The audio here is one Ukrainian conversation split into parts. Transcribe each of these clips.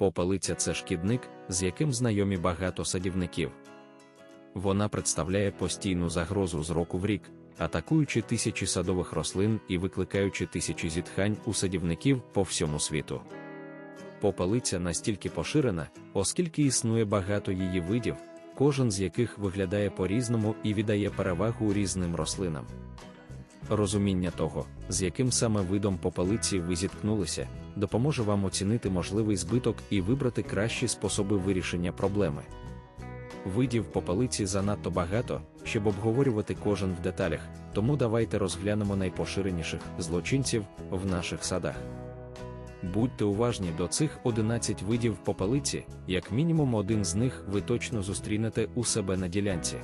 Попелиця це шкідник, з яким знайомі багато садівників. Вона представляє постійну загрозу з року в рік, атакуючи тисячі садових рослин і викликаючи тисячі зітхань у садівників по всьому світу. Попелиця настільки поширена, оскільки існує багато її видів, кожен з яких виглядає по-різному і віддає перевагу різним рослинам. Розуміння того, з яким саме видом попелиці ви зіткнулися, допоможе вам оцінити можливий збиток і вибрати кращі способи вирішення проблеми. Видів попелиці занадто багато, щоб обговорювати кожен в деталях, тому давайте розглянемо найпоширеніших злочинців в наших садах. Будьте уважні до цих 11 видів попелиці, як мінімум один з них ви точно зустрінете у себе на ділянці.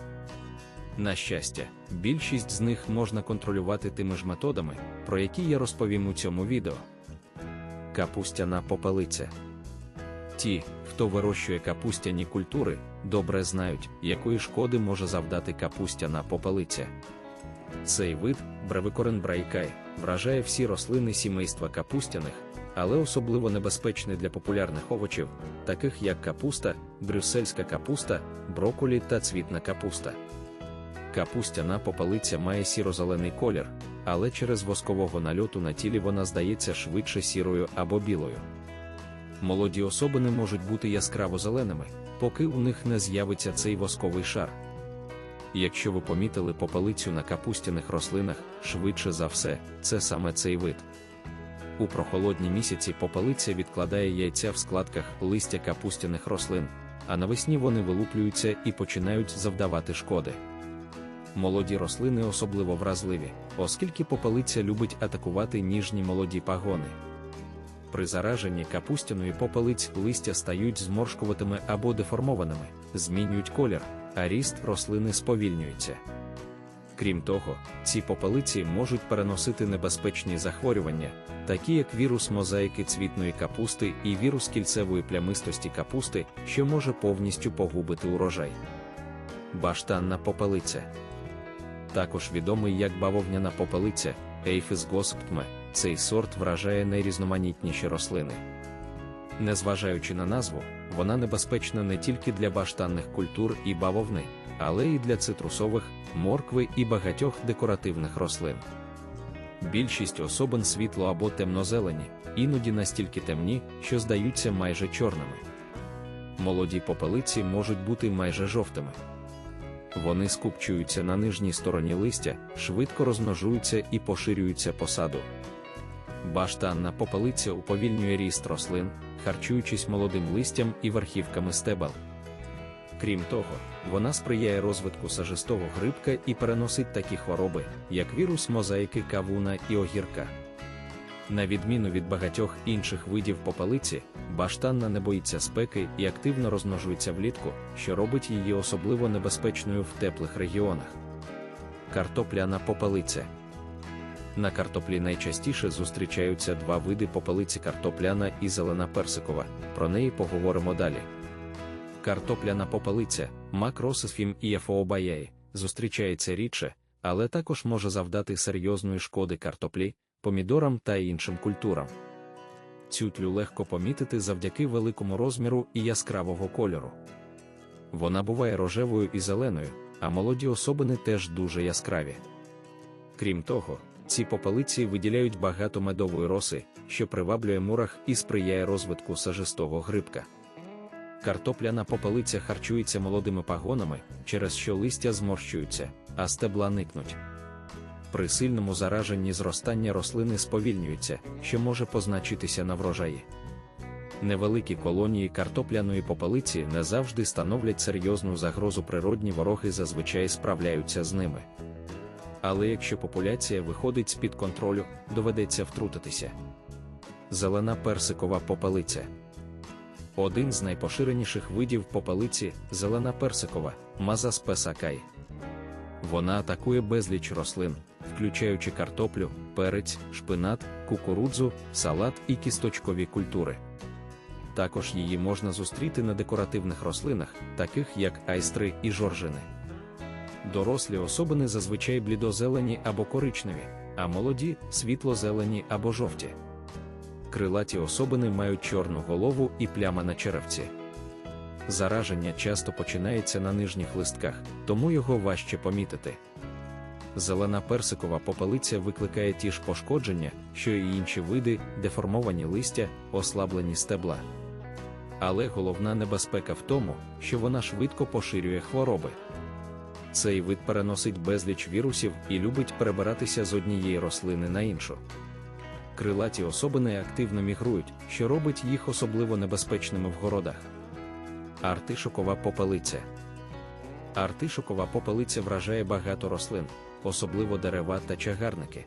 На щастя, більшість з них можна контролювати тими ж методами, про які я розповім у цьому відео. Капустяна попелиця. Ті, хто вирощує капустяні культури, добре знають, якої шкоди може завдати капустяна попелиця. Цей вид, бревикорен брайкай, вражає всі рослини сімейства капустяних, але особливо небезпечний для популярних овочів, таких як капуста, брюссельська капуста, броколі та цвітна капуста. Капустяна попелиця має сіро-зелений колір, але через воскового нальоту на тілі вона здається швидше сірою або білою. Молоді особини можуть бути яскраво зеленими, поки у них не з'явиться цей восковий шар. Якщо ви помітили попелицю на капустяних рослинах, швидше за все, це саме цей вид. У прохолодні місяці попелиця відкладає яйця в складках листя капустяних рослин, а навесні вони вилуплюються і починають завдавати шкоди. Молоді рослини особливо вразливі, оскільки попелиця любить атакувати ніжні молоді пагони. При зараженні капустяної попелиць листя стають зморшкуватими або деформованими, змінюють колір, а ріст рослини сповільнюється. Крім того, ці попелиці можуть переносити небезпечні захворювання, такі як вірус мозаїки цвітної капусти і вірус кільцевої плямистості капусти, що може повністю погубити урожай. Баштанна попелиця. Також відомий як бавовняна попелиця, Ейфіс госптме, цей сорт вражає найрізноманітніші рослини. Незважаючи на назву, вона небезпечна не тільки для баштанних культур і бавовни, але й для цитрусових, моркви і багатьох декоративних рослин. Більшість особин світло або темнозелені, іноді настільки темні, що здаються майже чорними. Молоді попелиці можуть бути майже жовтими. Вони скупчуються на нижній стороні листя, швидко розмножуються і поширюються по саду. Баштанна попелиця уповільнює ріст рослин, харчуючись молодим листям і верхівками стебел. Крім того, вона сприяє розвитку сажистого грибка і переносить такі хвороби, як вірус мозаїки кавуна і огірка. На відміну від багатьох інших видів попелиці, баштанна не боїться спеки і активно розмножується влітку, що робить її особливо небезпечною в теплих регіонах. Картопляна попелиця на картоплі найчастіше зустрічаються два види попелиці картопляна і зелена персикова, про неї поговоримо далі. Картопляна попелиця, макросисфім і ефообаяї, зустрічається рідше, але також може завдати серйозної шкоди картоплі, помідорам та іншим культурам. Цю тлю легко помітити завдяки великому розміру і яскравого кольору. Вона буває рожевою і зеленою, а молоді особини теж дуже яскраві. Крім того, ці попелиці виділяють багато медової роси, що приваблює мурах і сприяє розвитку сажистого грибка. Картопляна попелиця харчується молодими пагонами, через що листя зморщуються, а стебла никнуть. При сильному зараженні зростання рослини сповільнюється, що може позначитися на врожаї. Невеликі колонії картопляної попелиці не завжди становлять серйозну загрозу природні вороги зазвичай справляються з ними. Але якщо популяція виходить з-під контролю, доведеться втрутитися. Зелена персикова попелиця. Один з найпоширеніших видів попелиці зелена персикова, мазаспесакай. Вона атакує безліч рослин, включаючи картоплю, перець, шпинат, кукурудзу, салат і кісточкові культури. Також її можна зустріти на декоративних рослинах, таких як айстри і жоржини. Дорослі особини зазвичай блідозелені або коричневі, а молоді світло-зелені або жовті. Крилаті особини мають чорну голову і пляма на черевці. Зараження часто починається на нижніх листках, тому його важче помітити. Зелена персикова попелиця викликає ті ж пошкодження, що й інші види, деформовані листя, ослаблені стебла. Але головна небезпека в тому, що вона швидко поширює хвороби. Цей вид переносить безліч вірусів і любить перебиратися з однієї рослини на іншу. Крилаті особини активно мігрують, що робить їх особливо небезпечними в городах. Артишокова попелиця. Артишокова попелиця вражає багато рослин, особливо дерева та чагарники.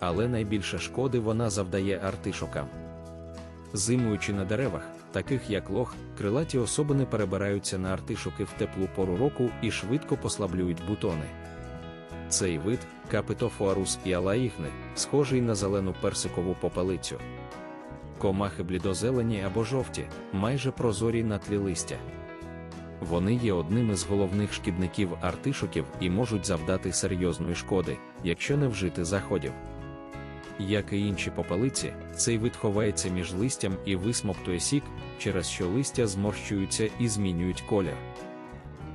Але найбільше шкоди вона завдає артишокам. Зимуючи на деревах, таких як лох, крилаті особини перебираються на артишоки в теплу пору року і швидко послаблюють бутони. Цей вид капитофуарус і алаїгни, схожий на зелену персикову попелицю. Комахи блідозелені або жовті, майже прозорі на тлі листя. Вони є одним із головних шкідників артишоків і можуть завдати серйозної шкоди, якщо не вжити заходів. Як і інші попелиці, цей вид ховається між листям і висмоктує сік, через що листя зморщуються і змінюють колір.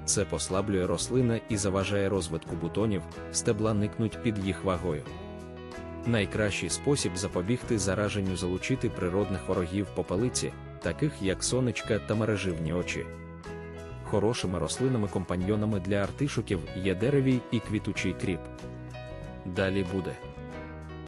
Це послаблює рослина і заважає розвитку бутонів, стебла никнуть під їх вагою. Найкращий спосіб запобігти зараженню залучити природних ворогів попелиці, таких як сонечка та мереживні очі. Хорошими рослинами-компаньйонами для артишуків є деревій і квітучий кріп. Далі буде.